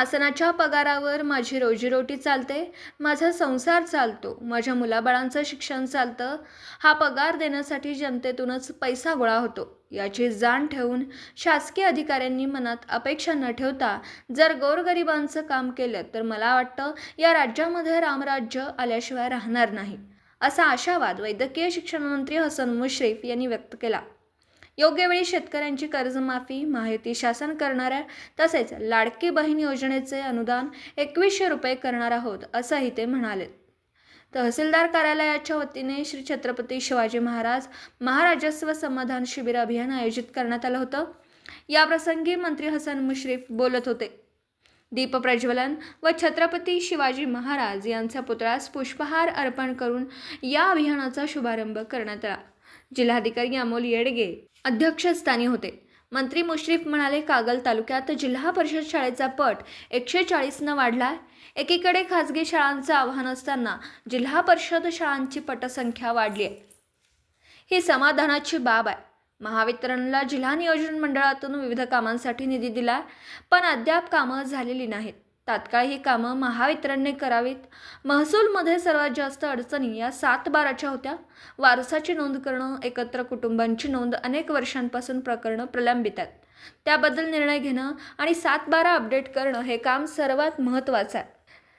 शासनाच्या पगारावर माझी रोजीरोटी चालते माझा संसार चालतो माझ्या मुलाबाळांचं शिक्षण चालतं हा पगार देण्यासाठी जनतेतूनच पैसा गोळा होतो. याची जाण ठेवून शासकीय अधिकाऱ्यांनी मनात अपेक्षा न ठेवता जर गोरगरिबांचं काम केलं तर मला वाटतं या राज्यामध्ये रामराज्य आल्याशिवाय राहणार नाही. असा आशावाद वैद्यकीय शिक्षण मंत्री हसन मुश्रीफ यांनी व्यक्त केला. योग्य वेळी शेतकऱ्यांची कर्जमाफी माहिती शासन करणाऱ्या तसेच लाडकी बहीण योजनेचे अनुदान एकवीसशे रुपये करणार आहोत असंही ते म्हणाले. तहसीलदार कार्यालयाच्या वतीने श्री छत्रपती शिवाजी महाराज महाराजस्व समाधान शिबिर अभियान आयोजित करण्यात आलं होतं. याप्रसंगी मंत्री हसन मुश्रीफ बोलत होते. दीप प्रज्वलन व छत्रपती शिवाजी महाराज यांचा पुतळ्यास पुष्पहार अर्पण करून या अभियानाचा शुभारंभ करण्यात आला. जिल्हाधिकारी अमोल येडगे अध्यक्षस्थानी होते. मंत्री मुश्रीफ म्हणाले कागल तालुक्यात जिल्हा परिषद शाळेचा पट एकशे चाळीसनं वाढला एकीकडे खाजगी शाळांचं आव्हान असताना जिल्हा परिषद शाळांची पटसंख्या वाढली आहे. ही समाधानाची बाब आहे. महावितरणला जिल्हा नियोजन मंडळातून विविध कामांसाठी निधी दिला पण अद्याप कामं झालेली नाहीत. तात्काळ ही कामं महावितरणने करावीत. महसूलमध्ये सर्वात जास्त अडचणी या सात बाराच्या होत्या. वारसाची नोंद करणं एकत्र कुटुंबांची नोंद अनेक वर्षांपासून प्रकरणं प्रलंबित आहेत. त्याबद्दल निर्णय घेणं आणि सात बारा अपडेट करणं हे काम सर्वात महत्त्वाचं आहे.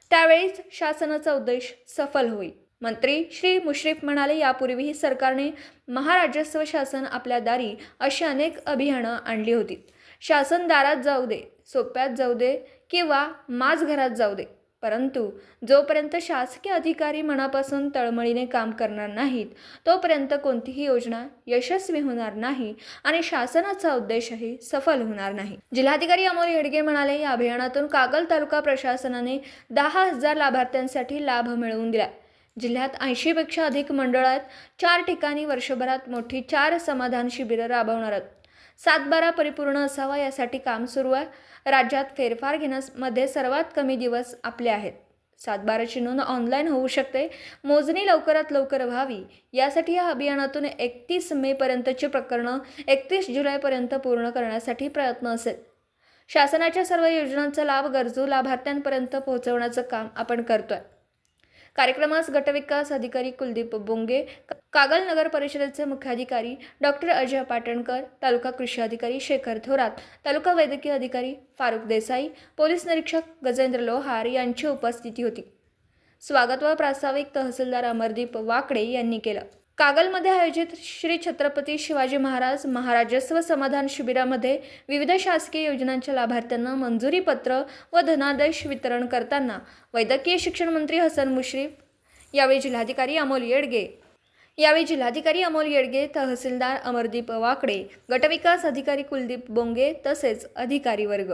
त्यावेळीच शासनाचा उद्देश सफल होईल. मंत्री श्री मुश्रीफ म्हणाले यापूर्वीही सरकारने महाराजस्व शासन आपल्या दारी अशी अनेक अभियानं आणली होती. शासन दारात जाऊ दे सोप्यात जाऊ दे किंवा माझ घरात जाऊ दे. परंतु जोपर्यंत शासकीय अधिकारी मनापासून तळमळीने काम करणार नाहीत तोपर्यंत कोणतीही योजना यशस्वी होणार नाही आणि शासनाचा उद्देशही सफल होणार नाही. जिल्हाधिकारी अमोल येडगे म्हणाले या अभियानातून कागल तालुका प्रशासनाने दहा हजार लाभार्थ्यांसाठी लाभ मिळवून दिला. जिल्ह्यात ऐंशीपेक्षा अधिक मंडळात चार ठिकाणी वर्षभरात मोठी चार समाधान शिबिरं राबवणार आहेत. सातबारा परिपूर्ण असावा यासाठी काम सुरू आहे. राज्यात फेरफार घेण्यामध्ये सर्वात कमी दिवस आपले आहेत. सातबाराची नोंद ऑनलाईन होऊ शकते. मोजणी लवकरात लवकर व्हावी. यासाठी या अभियानातून एकतीस मेपर्यंतची प्रकरणं एकतीस जुलैपर्यंत पूर्ण करण्यासाठी प्रयत्न असेल. शासनाच्या सर्व योजनांचा लाभ गरजू लाभार्थ्यांपर्यंत पोहोचवण्याचं काम आपण करतोय. कार्यक्रमास गटविकास अधिकारी कुलदीप बोंगे कागल नगर परिषदेचे मुख्याधिकारी डॉक्टर अजय पाटणकर तालुका कृषी अधिकारी शेखर थोरात तालुका वैद्यकीय अधिकारी फारुख देसाई पोलीस निरीक्षक गजेंद्र लोहार यांची उपस्थिती होती. स्वागत व प्रास्ताविक तहसीलदार अमरदीप वाकडे यांनी केलं. कागलमध्ये आयोजित श्री छत्रपती शिवाजी महाराज महाराजस्व समाधान शिबिरामध्ये विविध शासकीय योजनांच्या लाभार्थ्यांना मंजुरीपत्र व धनादेश वितरण करताना वैद्यकीय शिक्षण मंत्री हसन मुश्रीफ यावेळी जिल्हाधिकारी अमोल येडगे. यावेळी जिल्हाधिकारी अमोल येडगे तहसीलदार अमरदीप वाकडे गटविकास अधिकारी कुलदीप बोंगे तसेच अधिकारी वर्ग.